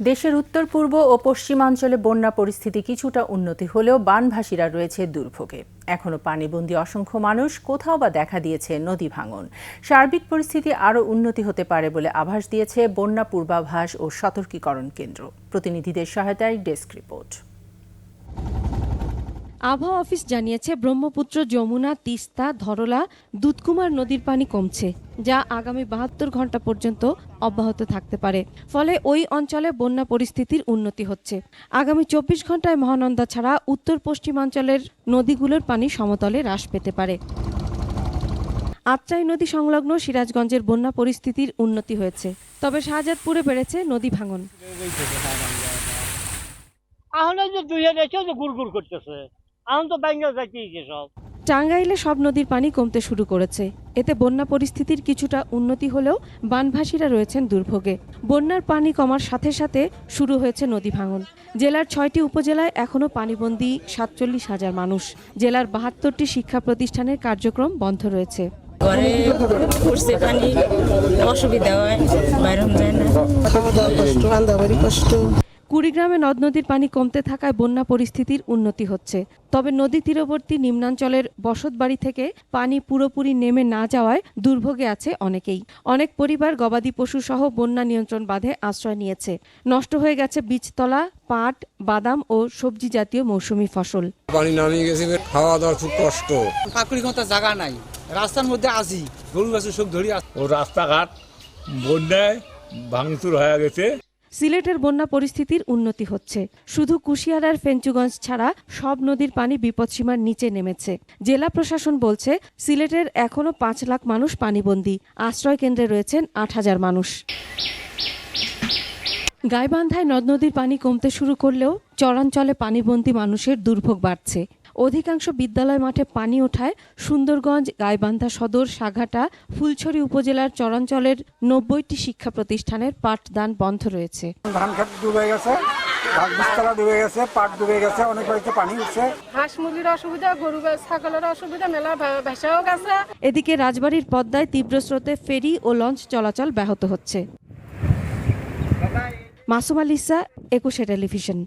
দেশের উত্তর, পূর্ব ও পশ্চিমাঞ্চলে বন্যা পরিস্থিতি কিছুটা উন্নতি হলেও বানভাসীরা রয়েছে দুর্ভোগে। এখনও পানিবন্দী অসংখ্য মানুষ, কোথাও বা দেখা দিয়েছে নদী ভাঙন। সার্বিক পরিস্থিতি আরও উন্নতি হতে পারে বলে আভাস দিয়েছে বন্যা পূর্বাভাস ও সতর্কীকরণ কেন্দ্র। প্রতিনিধিদের সহায়তায় ডেস্ক রিপোর্ট। আবহাওয়া অফিস জানিয়েছে, ব্রহ্মপুত্র, যমুনা, তিস্তা, ধরলা, দুধকুমার নদীর পানি কমছে, যা আগামী বাহাত্তর ঘণ্টা পর্যন্ত অব্যাহত থাকতে পারে। ফলে ওই অঞ্চলে বন্যা পরিস্থিতির উন্নতি হচ্ছে। আগামী চব্বিশ ঘন্টায় মহানন্দা ছাড়া উত্তর পশ্চিমাঞ্চলের নদীগুলোর পানি সমতলে হ্রাস পেতে পারে। আত্রাই নদী সংলগ্ন সিরাজগঞ্জের বন্যা পরিস্থিতির উন্নতি হয়েছে, তবে শাহজাদপুরে বেড়েছে নদী ভাঙন। যে গুড় গুড় করতেছে। এখন তো সব। টাঙ্গাইলে সব নদীর পানি কমতে শুরু করেছে। এতে বন্যা পরিস্থিতির কিছুটা উন্নতি হলেও বানভাসীরা রয়েছেন দুর্ভোগে। বন্যার পানি কমার সাথে সাথে শুরু হয়েছে নদী ভাঙন। জেলার ছয়টি উপজেলায় এখনও পানিবন্দী সাতচল্লিশ হাজার মানুষ। জেলার বাহাত্তরটি শিক্ষা প্রতিষ্ঠানের কার্যক্রম বন্ধ রয়েছে। ঘরে পড়ছে পানি অসুবিধা হয় বাইরম যায় না। খাওয়া দাওয়া কষ্ট রান্না কষ্ট। কুড়িগ্রামে নদ নদীর পানি কমতে থাকায় বন্যা পরিস্থিতির উন্নতি হচ্ছে। তবে নদী তীরবর্তী নিম্নাঞ্চলের বসতবাড়ি থেকে পানি পুরোপুরি নেমে না যাওয়ায় দুর্ভোগে আছে অনেকেই। অনেক পরিবার গবাদি পশু সহ বন্যা নিয়ন্ত্রণ বাঁধে আশ্রয় নিয়েছে। নষ্ট হয়ে গেছে বীজতলা পাট বাদাম ও সবজি জাতীয় মৌসুমি ফসল। পানি নামিয়ে গেছে খাওয়া দাওয়ার খুব কষ্ট। মতো জায়গা নাই। রাস্তার মধ্যে আসি গরু গাছের সব ধরি ও রাস্তাঘাট বন্যায় ভাঙচুর হয়ে গেছে। সিলেটের বন্যা পরিস্থিতির উন্নতি হচ্ছে। শুধু কুশিয়ারার ফেঞ্চুগঞ্জ ছাড়া সব নদীর পানি বিপদসীমার নিচে নেমেছে। জেলা প্রশাসন বলছে, সিলেটের এখনও পাঁচ লাখ মানুষ পানিবন্দী। আশ্রয় কেন্দ্রে রয়েছেন আট হাজার মানুষ। গাইবান্ধায় নদ নদীর পানি কমতে শুরু করলেও চরাঞ্চলে পানিবন্দী মানুষের দুর্ভোগ বাড়ছে। অধিকাংশ বিদ্যালয় মাঠে পানি ওঠায় সুন্দরগঞ্জ গাইবান্ধা সদর সাঘাটা ফুলছড়ি উপজেলার চরাঞ্চলের নব্বইটি শিক্ষা প্রতিষ্ঠানের পাঠদান বন্ধ রয়েছে। ধান খেত ডুবে গেছে ধান ডুবে গেছে পাট ডুবে গেছে অনেক বাড়িতে পানি উঠছে। হাঁস মুরগির অসুবিধা গরু ছাগলের অসুবিধা মেলা ভেসাও গেছে। এদিকে রাজবাড়ির পদ্মায় তীব্র স্রোতে ফেরি ও লঞ্চ চলাচল ব্যাহত হচ্ছে। মাসুম আলিসা একুশে টেলিভিশন।